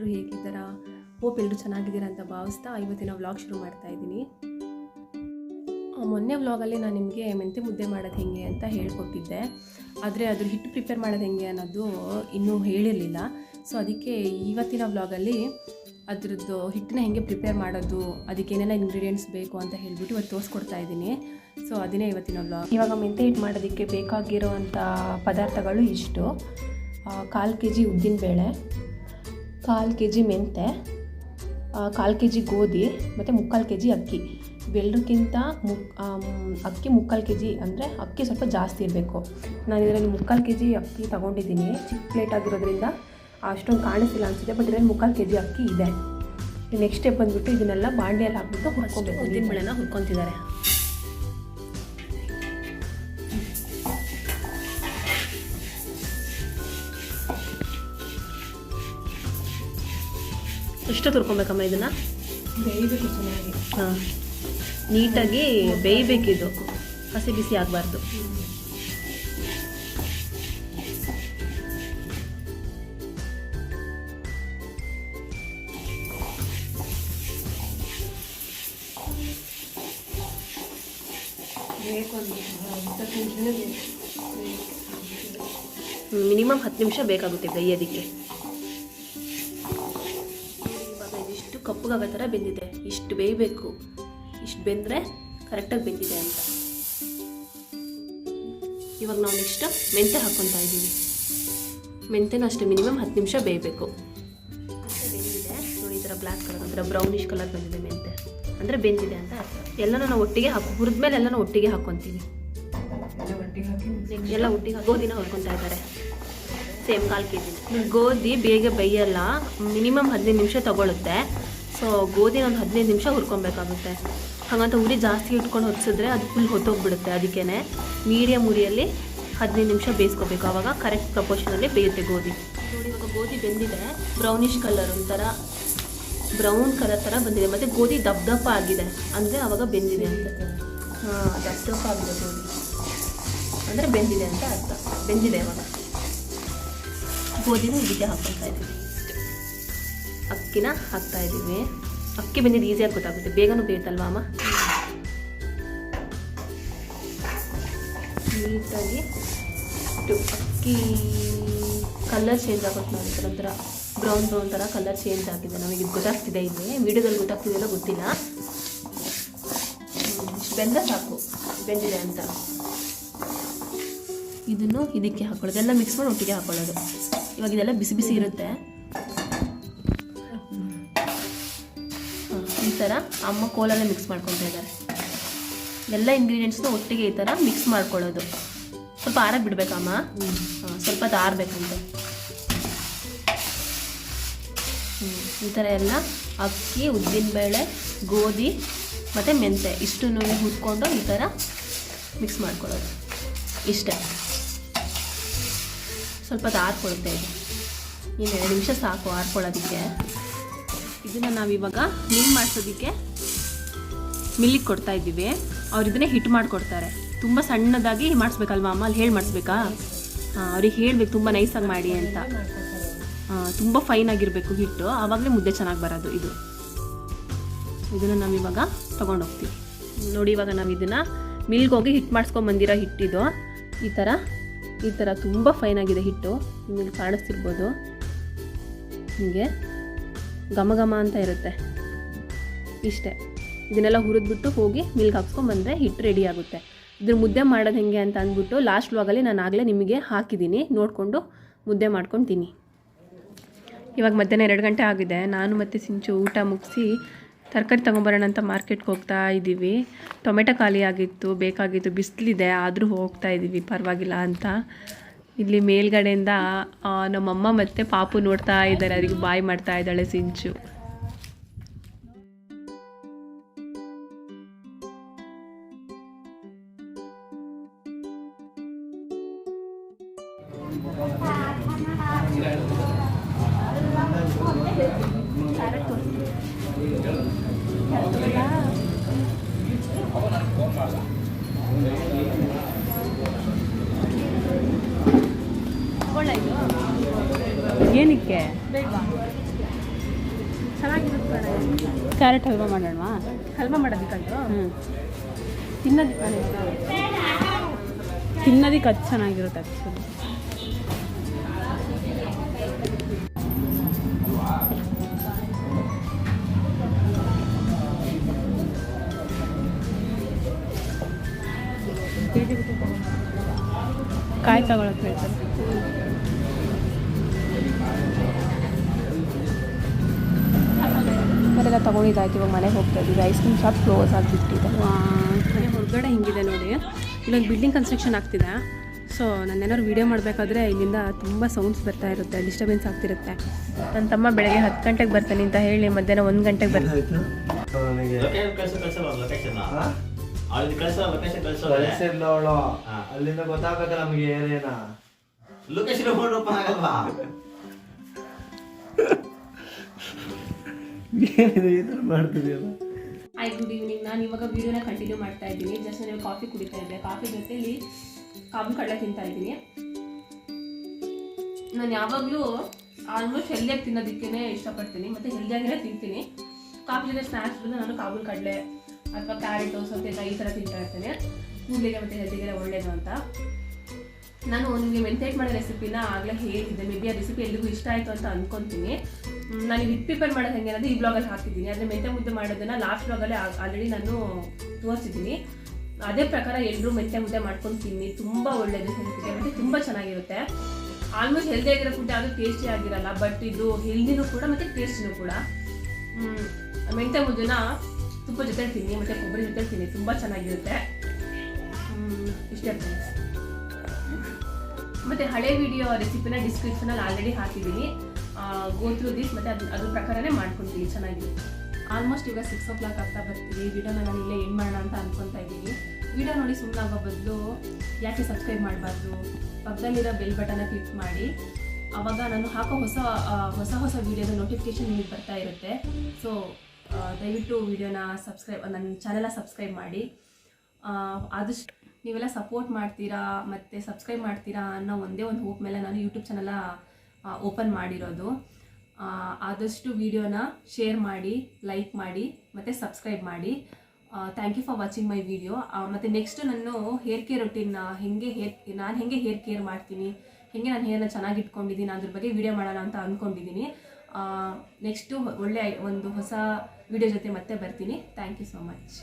ಎಲ್ಲರೂ ಹೇಗಿದ್ದೀರಾ? ಹೋಪ್ ಎಲ್ಲರೂ ಚೆನ್ನಾಗಿದ್ದೀರಾ ಅಂತ ಭಾವಿಸ್ತಾ ಇವತ್ತಿನ ವ್ಲಾಗ್ ಶುರು ಮಾಡ್ತಾ ಇದ್ದೀನಿ. ಮೊನ್ನೆ ವ್ಲಾಗಲ್ಲಿ ನಾನು ನಿಮಗೆ ಮೆಂತೆ ಮುದ್ದೆ ಮಾಡೋದು ಹೇಗೆ ಅಂತ ಹೇಳ್ಕೊಟ್ಟಿದ್ದೆ. ಆದರೆ ಅದ್ರ ಹಿಟ್ಟು ಪ್ರಿಪೇರ್ ಮಾಡೋದು ಹೆಂಗೆ ಅನ್ನೋದು ಇನ್ನೂ ಹೇಳಿರಲಿಲ್ಲ. ಸೊ ಅದಕ್ಕೆ ಇವತ್ತಿನ ವ್ಲಾಗಲ್ಲಿ ಅದ್ರದ್ದು ಹಿಟ್ಟನ್ನ ಹೇಗೆ ಪ್ರಿಪೇರ್ ಮಾಡೋದು, ಅದಕ್ಕೆ ಏನೆಲ್ಲ ಇಂಗ್ರೀಡಿಯೆಂಟ್ಸ್ ಬೇಕು ಅಂತ ಹೇಳ್ಬಿಟ್ಟು ಇವತ್ತು ತೋರಿಸ್ಕೊಡ್ತಾ ಇದ್ದೀನಿ. ಸೊ ಅದನ್ನೇ ಇವತ್ತಿನ ವ್ಲಾಗ್ ಇವಾಗ ಮೆಂತೆ ಹಿಟ್ಟು ಮಾಡೋದಕ್ಕೆ ಬೇಕಾಗಿರೋವಂಥ ಪದಾರ್ಥಗಳು ಇಷ್ಟು. ಕಾಲು ಕೆ ಜಿ ಉದ್ದಿನಬೇಳೆ ಕಾಲು ಕೆ ಜಿ ಮೆಂತೆ ಕಾಲು ಕೆ ಜಿ ಗೋಧಿ, ಮತ್ತು ಮುಕ್ಕಾಲು ಕೆ ಜಿ ಅಕ್ಕಿ. ಇವೆಲ್ಲದಕ್ಕಿಂತ ಮುಕ್ ಅಕ್ಕಿ ಮುಕ್ಕಾಲು ಕೆ ಜಿ ಅಂದರೆ ಅಕ್ಕಿ ಸ್ವಲ್ಪ ಜಾಸ್ತಿ ಇರಬೇಕು. ನಾನು ಇದರಲ್ಲಿ ಮುಕ್ಕಾಲು ಕೆ ಜಿ ಅಕ್ಕಿ ತೊಗೊಂಡಿದ್ದೀನಿ. ಚಿಕ್ಕ ಪ್ಲೇಟ್ ಆಗಿರೋದ್ರಿಂದ ಅಷ್ಟೊಂದು ಕಾಣಿಸಿಲ್ಲ ಅನಿಸುತ್ತೆ, ಬಟ್ ಇದರಲ್ಲಿ ಮುಕ್ಕಾಲು ಕೆ ಜಿ ಅಕ್ಕಿ ಇದೆ. ನೆಕ್ಸ್ಟ್ ಸ್ಟೆಪ್ ಬಂದುಬಿಟ್ಟು ಇದನ್ನೆಲ್ಲ ಬಾಂಡೆಯಲ್ಲಿ ಹಾಕ್ಬಿಟ್ಟು ಹುರ್ಕೊಬೇಕು. ಉದ್ದಿನಬೇಳೆನ ಹುರ್ಕೊತಿದ್ದಾರೆ. ಎಷ್ಟು ತುರ್ಕೊಬೇಕಮ್ಮ ಇದನ್ನು? ಬೇಯಬೇಕು ಚೆನ್ನಾಗಿ. ಹಾಂ. ನೀಟಾಗಿ ಬೇಯಬೇಕಿದು. ಹಸಿ ಬಿಸಿ ಆಗಬಾರ್ದು. ಮಿನಿಮಮ್ ಹತ್ತು ನಿಮಿಷ ಬೇಕಾಗುತ್ತೆ ಬೇಯೋದಕ್ಕೆ. ಕಪ್ಪಗಾಗೋ ಥರ ಬೆಂದಿದೆ. ಇಷ್ಟು ಬೇಯಬೇಕು. ಇಷ್ಟು ಬೆಂದರೆ ಕರೆಕ್ಟಾಗಿ ಬೆಂದಿದೆ ಅಂತ. ಇವಾಗ ನಾವು ನೆಕ್ಸ್ಟ್ ಮೆಂತೆ ಹಾಕ್ಕೊತಾ ಇದ್ದೀವಿ. ಮೆಂತೆನೂ ಅಷ್ಟೇ ಮಿನಿಮಮ್ ಹತ್ತು ನಿಮಿಷ ಬೇಯಬೇಕು. ಬೆಂದಿದೆ. ನೋಡಿ ಈ ಥರ ಬ್ಲ್ಯಾಕ್ ಕಲರ್ ಒಂಥರ ಬ್ರೌನಿಷ್ ಕಲರ್ ಬಂದಿದೆ ಮೆಂತೆ. ಅಂದರೆ ಬೆಂದಿದೆ ಅಂತ ಅರ್ಥ. ಎಲ್ಲನೂ ನಾವು ಒಟ್ಟಿಗೆ ಹಾಕಿ, ಹುರಿದ್ಮೇಲೆ ಎಲ್ಲನೂ ಒಟ್ಟಿಗೆ ಹಾಕ್ಕೊತೀವಿ ಎಲ್ಲ ಒಟ್ಟಿಗೆ ಗೋಧಿನ ಹೊರ್ಕೊತಾ ಇದ್ದಾರೆ. ಸೇಮ್ ಕಾಲು ಕೆ ಜಿ ಗೋಧಿ ಬೇಗ ಬೇಯಲ್ಲ ಮಿನಿಮಮ್ ಹದಿನೈದು ನಿಮಿಷ ತಗೊಳುತ್ತೆ. ಸೊ ಗೋಧಿನ ಒಂದು ಹದಿನೈದು ನಿಮಿಷ ಹುರ್ಕೊಬೇಕಾಗುತ್ತೆ. ಹಾಗಂತ ಉರಿ ಜಾಸ್ತಿ ಇಟ್ಕೊಂಡು ಹೊತ್ಸಿದ್ರೆ ಅದು ಫುಲ್ ಹೊತ್ತೋಗ್ಬಿಡುತ್ತೆ. ಅದಕ್ಕೇ ಮೀಡಿಯಮ್ ಉರಿಯಲ್ಲಿ ಹದಿನೈದು ನಿಮಿಷ ಬೇಯಿಸ್ಕೋಬೇಕು. ಆವಾಗ ಕರೆಕ್ಟ್ ಪ್ರಪೋರ್ಷನಲ್ಲಿ ಬೇಯುತ್ತೆ ಗೋಧಿ. ನೋಡಿ ಇವಾಗ ಗೋಧಿ ಬೆಂದಿದೆ. ಬ್ರೌನಿಷ್ ಕಲರ್ ಒಂಥರ ಬ್ರೌನ್ ಕಲರ್ ಥರ ಬಂದಿದೆ. ಮತ್ತು ಗೋಧಿ ದಪ್ಪ ದಪ್ಪ ಆಗಿದೆ. ಅಂದರೆ ಆವಾಗ ಬೆಂದಿದೆ ಅಂತ. ಹಾಂ ದಪ್ಪ ದಪ್ಪ ಆಗಿದೆ ಗೋಧಿ. ಅಂದರೆ ಬೆಂದಿದೆ ಅಂತ ಅರ್ಥ. ಬೆಂದಿದೆ ಇವಾಗ ಗೋಧಿನ ಇದಕ್ಕೆ ಹಾಕ್ಕೊತಾ ಇದ್ದೀವಿ ಅಕ್ಕಿನ ಹಾಕ್ತಾ ಇದ್ದೀವಿ. ಅಕ್ಕಿ ಬೆಂದಿದ್ದು ಈಸಿಯಾಗಿ ಗೊತ್ತಾಗುತ್ತೆ. ಬೇಗನೂ ಬೇಯುತ್ತಲ್ವಾ ಅಮ್ಮ? ನೀಟಾಗಿ ಅಕ್ಕಿ ಕಲರ್ ಚೇಂಜ್ ಆಗುತ್ತೆ ನೋಡಿ ಸರ್ ಒಂಥರ ಬ್ರೌನ್ ಬ್ರೌನ್ ಥರ ಕಲರ್ ಚೇಂಜ್ ಆಗಿದೆ. ನಮಗೆ ಗೊತ್ತಾಗ್ತಿದೆ ಇಲ್ಲಿ. ವಿಡಿಯೋದಲ್ಲಿ ಗೊತ್ತಾಗ್ತಿದೆಯಲ್ಲ ಗೊತ್ತಿಲ್ಲ. ಬೆಂದ ಸಾಕು. ಬೆಂದಿದೆ ಅಂತ. ಇದನ್ನು ಇದಕ್ಕೆ ಹಾಕೊಳ್ಳೋದು. ಎಲ್ಲ ಮಿಕ್ಸ್ ಮಾಡಿ ಒಟ್ಟಿಗೆ ಹಾಕೊಳ್ಳೋದು. ಇವಾಗ ಇದೆಲ್ಲ ಬಿಸಿ ಬಿಸಿ ಇರುತ್ತೆ. ಥರ ಅಮ್ಮ ಕೋಲಲ್ಲೇ ಮಿಕ್ಸ್ ಮಾಡ್ಕೊತಾ ಇದ್ದಾರೆ. ಎಲ್ಲ ಇಂಗ್ರೀಡಿಯೆಂಟ್ಸ್ನ ಒಟ್ಟಿಗೆ ಈ ಥರ ಮಿಕ್ಸ್ ಮಾಡ್ಕೊಳ್ಳೋದು. ಸ್ವಲ್ಪ ಆರ ಬಿಡಬೇಕಮ್ಮ ಸ್ವಲ್ಪ ಹ್ಞೂ ಈ ಥರ ಎಲ್ಲ ಅಕ್ಕಿ ಉದ್ದಿನಬೇಳೆ ಗೋಧಿ ಮತ್ತು ಮೆಂತೆ ಇಷ್ಟನ್ನು ಹುರ್ಕೊಂಡು ಈ ಥರ ಮಿಕ್ಸ್ ಮಾಡ್ಕೊಳ್ಳೋದು. ಇಷ್ಟೇ. ಸ್ವಲ್ಪ ಅದು ಆರ್ಕೊಳ್ಳುತ್ತೆ ಇದು ಇನ್ನು ಎರಡು ನಿಮಿಷ ಸಾಕು ಆರ್ಕೊಳ್ಳೋದಕ್ಕೆ. ಇದನ್ನು ನಾವಿವಾಗ ಮಿಲ್ ಮಾಡಿಸೋದಕ್ಕೆ ಮಿಲ್ಲಿಗೆ ಕೊಡ್ತಾ ಇದ್ದೀವಿ. ಅವ್ರು ಇದನ್ನೇ ಹಿಟ್ಟು ಮಾಡಿಕೊಡ್ತಾರೆ. ತುಂಬ ಸಣ್ಣದಾಗಿ ಮಾಡಿಸ್ಬೇಕಲ್ವಾ ಅಮ್ಮ? ಅಲ್ಲಿ ಹೇಳಿ ಮಾಡಿಸ್ಬೇಕಾ? ಅವ್ರಿಗೆ ಹೇಳ್ಬೇಕು, ತುಂಬ ನೈಸಾಗಿ ಮಾಡಿ ಅಂತ. ತುಂಬ ಫೈನ್ ಆಗಿರಬೇಕು ಹಿಟ್ಟು ಆವಾಗಲೇ ಮುದ್ದೆ ಚೆನ್ನಾಗಿ ಬರೋದು ಇದು. ಇದನ್ನು ನಾವಿವಾಗ ತೊಗೊಂಡೋಗ್ತೀವಿ ನೋಡಿ ಇವಾಗ ನಾವು ಇದನ್ನು ಮಿಲ್ಗೆ ಹೋಗಿ ಹಿಟ್ಟು ಮಾಡಿಸ್ಕೊಂಬಂದಿರೋ ಹಿಟ್ಟಿದು ಈ ಥರ ಈ ಥರ ತುಂಬ ಫೈನಾಗಿದೆ ಹಿಟ್ಟು ನಿಮಗೆ ಕಾಣಿಸ್ತಿರ್ಬೋದು. ಹೀಗೆ. ಘಮ ಘಮ ಅಂತ ಇರುತ್ತೆ. ಇಷ್ಟೇ. ಇದನ್ನೆಲ್ಲ ಹುರಿದ್ಬಿಟ್ಟು ಹೋಗಿ ಮಿಲ್ಕ್ ಹಾಕ್ಸ್ಕೊಂಬಂದರೆ ಹಿಟ್ಟು ರೆಡಿ ಆಗುತ್ತೆ. ಇದ್ರ ಮುದ್ದೆ ಮಾಡೋದು ಹೆಂಗೆ ಅಂತ ಅಂದ್ಬಿಟ್ಟು ಲಾಸ್ಟ್ ವ್ಲಾಗಲ್ಲಿ ನಾನು ಆಗಲೇ ನಿಮಗೆ ಹಾಕಿದ್ದೀನಿ ನೋಡಿಕೊಂಡು ಮುದ್ದೆ ಮಾಡ್ಕೊತೀನಿ. ಇವಾಗ ಮಧ್ಯಾಹ್ನ ಎರಡು ಗಂಟೆ ಆಗಿದೆ. ನಾನು ಮತ್ತು ಸಿಂಚು ಊಟ ಮುಗಿಸಿ ತರಕಾರಿ ತೊಗೊಂಬರೋಣ ಅಂತ ಮಾರ್ಕೆಟ್ಗೆ ಹೋಗ್ತಾ ಇದ್ದೀವಿ. ಟೊಮೆಟೊ ಖಾಲಿ ಆಗಿತ್ತು ಬೇಕಾಗಿತ್ತು ಬಿಸಿಲಿದೆ, ಆದರೂ ಹೋಗ್ತಾ ಇದ್ದೀವಿ. ಪರವಾಗಿಲ್ಲ ಅಂತ. ಇಲ್ಲಿ ಮೇಲ್ಗಡೆಯಿಂದ ನಮ್ಮಮ್ಮ ಮತ್ತೆ ಪಾಪು ನೋಡ್ತಾ ಇದ್ದಾರೆ. ಅದಕ್ಕೆ ಬಾಯ್ ಮಾಡ್ತಾ ಇದ್ದಾಳೆ ಸಿಂಚು. ಏನಕ್ಕೆ? ಕ್ಯಾರೆಟ್ ಹಲ್ವಾ ಮಾಡೋಣವಾ? ಹಲ್ವಾ ಮಾಡೋದಕ್ಕಂತ ಹ್ಞೂ ತಿನ್ನೋದಕ್ಕೆ ತಿನ್ನೋದಕ್ಕೆ ಅದು ಚೆನ್ನಾಗಿರುತ್ತೆ ಆ್ಯಕ್ಚುಲಿ ಕಾಯಿ ತಗೊಳಕ್ಕೆ ಹೇಳ್ತಾರೆ ಅದೆಲ್ಲ ತಗೊಂಡಿದ್ದಾಯ್ತು ಇವಾಗ ಮನೆಗೆ ಹೋಗ್ತಾ ಇದ್ದೀವಿ ಐಸ್ ಕ್ರೀಮ್ ಶಾಪ್ ಕ್ಲೋಸ್ ಆಗಿಬಿಟ್ಟಿದೆ. ಮನೆ ಹೊರಗಡೆ ಹಿಂಗಿದೆ ನೋಡಿ. ಇಲ್ಲೊಂದು ಬಿಲ್ಡಿಂಗ್ ಕನ್ಸ್ಟ್ರಕ್ಷನ್ ಆಗ್ತಿದೆ. ಸೊ ನಾನು ಏನಾದ್ರು ವೀಡಿಯೋ ಮಾಡಬೇಕಾದ್ರೆ ಇಲ್ಲಿಂದ ತುಂಬ ಸೌಂಡ್ಸ್ ಬರ್ತಾ ಇರುತ್ತೆ ಡಿಸ್ಟರ್ಬೆನ್ಸ್ ಆಗ್ತಿರುತ್ತೆ. ನನ್ನ ತಮ್ಮ ಬೆಳಗ್ಗೆ ಹತ್ತು ಗಂಟೆಗೆ ಬರ್ತಾನೆ ಅಂತ ಹೇಳಿ ಮಧ್ಯಾಹ್ನ ಒಂದು ಗಂಟೆಗೆ ಬರ್ತಾನೆ. ಅಲ್ಲಿಂದ ಗೊತ್ತಾಗಬೇಕ ನಮಗೆ ಏನೇನ. ಲೊಕೇಶನ್ ಏನಿದೆ ಈ ಗುಡ್ ಈವ್ನಿಂಗ್ ನಾನು ಇವಾಗ ವೀಡಿಯೋನ ಕಂಟಿನ್ಯೂ ಮಾಡ್ತಾ ಇದ್ದೀನಿ. ಜಸ್ಟ್ ನೀವು ಕಾಫಿ ಕುಡಿತಾ ಇದ್ದೆ. ಕಾಫಿ ಜೊತೆಲಿ ಕಾಬು ಕಡಲೆ ತಿಂತಾ ಇದ್ದೀನಿ. ನಾನು ಯಾವಾಗಲೂ ಆಲ್ಮೋಸ್ಟ್ ಹೆಲ್ದಿಯಾಗಿ ತಿನ್ನೋದಕ್ಕೇ ಇಷ್ಟಪಡ್ತೀನಿ. ಮತ್ತು ಹೆಲ್ದಿಯಾಗಿನೇ ತಿಂತೀನಿ. ಕಾಫಿ ಜೊತೆ ಸ್ನ್ಯಾಕ್ಸ್ ನಾನು ಕಾಬೂಲ್ ಕಡಲೆ ಅಥವಾ ಕ್ಯಾರೆಟು ಸೌತೆಕಾಯಿ ಈ ಥರ ತಿಂತಾ ಇರ್ತೇನೆ. ಕೂದಲಿಗೆ ಮತ್ತು ಹೆಲ್ದಿಗೆಲ್ಲ ಒಳ್ಳೇದು ಅಂತ. ನಾನು ನಿಮಗೆ ಮೆಂಟೇಟ್ ಮಾಡೋ ರೆಸಿಪಿನ ಆಗಲೇ ಹೇಳಿದ್ದೆ. ಮೇ ಬಿ ಆ ರೆಸಿಪಿ ಎಲ್ಲಿಗೂ ಇಷ್ಟ ಆಯಿತು ಅಂತ ಅಂದ್ಕೊತೀನಿ ನಾನು ವಿತ್ ಪೇಪರ್ ಮಾಡೋದು ಹೆಂಗೆ ಅನ್ನೋದು ಈ ಬ್ಲಾಗಲ್ಲಿ ಹಾಕಿದ್ದೀನಿ. ಆದರೆ ಮೆಂತೆ ಮುದ್ದೆ ಮಾಡೋದನ್ನು ಲಾಸ್ಟ್ ಬ್ಲಾಗಲ್ಲಿ ಆಲ್ರೆಡಿ ನಾನು ತೋರಿಸಿದ್ದೀನಿ. ಅದೇ ಪ್ರಕಾರ ಎಲ್ಲರೂ ಮೆಂತೆ ಮುದ್ದೆ ಮಾಡ್ಕೊಂಡು ತಿನ್ನಿ. ತುಂಬ ಒಳ್ಳೆಯದು ಹೆಲ್ತ್ಗೆ ಮತ್ತು ತುಂಬ ಚೆನ್ನಾಗಿರುತ್ತೆ. ಆಲ್ಮೋಸ್ಟ್ ಹೆಲ್ದಿ ಆಗಿರೋ ಫುಡ್ ಯಾವುದೂ ಟೇಸ್ಟಿ ಆಗಿರಲ್ಲ ಬಟ್ ಇದು ಹೆಲ್ದಿನೂ ಕೂಡ ಮತ್ತು ಟೇಸ್ಟಿನೂ ಕೂಡ. ಮೆಂತ್ಯ ಮೆಂತೆ ಮುದ್ದೆನ ತುಪ್ಪ ಜೊತೆ ತಿನ್ನಿ, ಮತ್ತು ಕೊಬ್ಬರಿ ಜೊತೆ ತಿನ್ನಿ. ತುಂಬ ಚೆನ್ನಾಗಿರುತ್ತೆ. ಇಷ್ಟೇ ಮತ್ತೆ ಹಳೆ ವಿಡಿಯೋ ರೆಸಿಪಿನ ಡಿಸ್ಕ್ರಿಪ್ಷನಲ್ಲಿ ಆಲ್ರೆಡಿ ಹಾಕಿದ್ದೀನಿ. ಗೋ ಥ್ರೂ ದಿಸ್ ಮತ್ತೆ ಅದು ಅದ್ರ ಪ್ರಕಾರನೇ ಮಾಡ್ಕೊತೀನಿ ಚೆನ್ನಾಗಿ ಆಲ್ಮೋಸ್ಟ್ ಈಗ ಸಿಕ್ಸ್ ಓ ಕ್ಲಾಕ್ ಆಗ್ತಾ ಬರ್ತೀವಿ ವಿಡಿಯೋನ ನಾನು ಇಲ್ಲೇ ಏನು ಮಾಡೋಣ ಅಂತ ಅನ್ಕೊತಾ ಇದ್ದೀನಿ. ವಿಡಿಯೋ ನೋಡಿ ಸುಮ್ಮನೆ ಆಗೋ ಬದಲು, ಯಾಕೆ ಸಬ್ಸ್ಕ್ರೈಬ್ ಮಾಡಬಾರ್ದು? ಪಕ್ಕದಲ್ಲಿರೋ ಬೆಲ್ ಬಟನ್ನ ಕ್ಲಿಕ್ ಮಾಡಿ. ಆವಾಗ ನಾನು ಹಾಕೋ ಹೊಸ ಹೊಸ ಹೊಸ ವಿಡಿಯೋದ ನೋಟಿಫಿಕೇಶನ್ ನಿಮಗೆ ಬರ್ತಾ ಇರುತ್ತೆ. ಸೊ ದಯವಿಟ್ಟು ವಿಡಿಯೋನ ಸಬ್ಸ್ಕ್ರೈಬ್ ನನ್ನ ಚಾನೆಲ್ನ ಸಬ್ಸ್ಕ್ರೈಬ್ ಮಾಡಿ. ಆದಷ್ಟು ನೀವೆಲ್ಲ ಸಪೋರ್ಟ್ ಮಾಡ್ತೀರಾ ಮತ್ತು ಸಬ್ಸ್ಕ್ರೈಬ್ ಮಾಡ್ತೀರಾ ಅನ್ನೋ ಒಂದೇ ಒಂದು ಹೋಪ್ ಮೇಲೆ ನಾನು ಯೂಟ್ಯೂಬ್ ಚಾನಲ ಓಪನ್ ಮಾಡಿರೋದು. ಆದಷ್ಟು ವಿಡಿಯೋನ ಶೇರ್ ಮಾಡಿ ಲೈಕ್ ಮಾಡಿ, ಮತ್ತು ಸಬ್ಸ್ಕ್ರೈಬ್ ಮಾಡಿ. Thank you for watching my video ಮತ್ತು ನೆಕ್ಸ್ಟ್ ನಾನು ಹೇರ್ ಕೇರ್ ರೊಟೀನ್ ಹೇಗೆ ಹೇರ್ ನಾನು ಹೇಗೆ ಹೇರ್ ಕೇರ್ ಮಾಡ್ತೀನಿ, ಹೇಗೆ ನಾನು ಹೇರನ್ನ ಚೆನ್ನಾಗಿ ಇಟ್ಕೊಂಡಿದ್ದೀನಿ ಅದ್ರ ಬಗ್ಗೆ ವಿಡಿಯೋ ಮಾಡೋಣ ಅಂತ ಅಂದ್ಕೊಂಡಿದ್ದೀನಿ ನೆಕ್ಸ್ಟು ಒಳ್ಳೆ ಒಂದು ಹೊಸ ವಿಡಿಯೋ ಜೊತೆ ಮತ್ತೆ ಬರ್ತೀನಿ. Thank you so much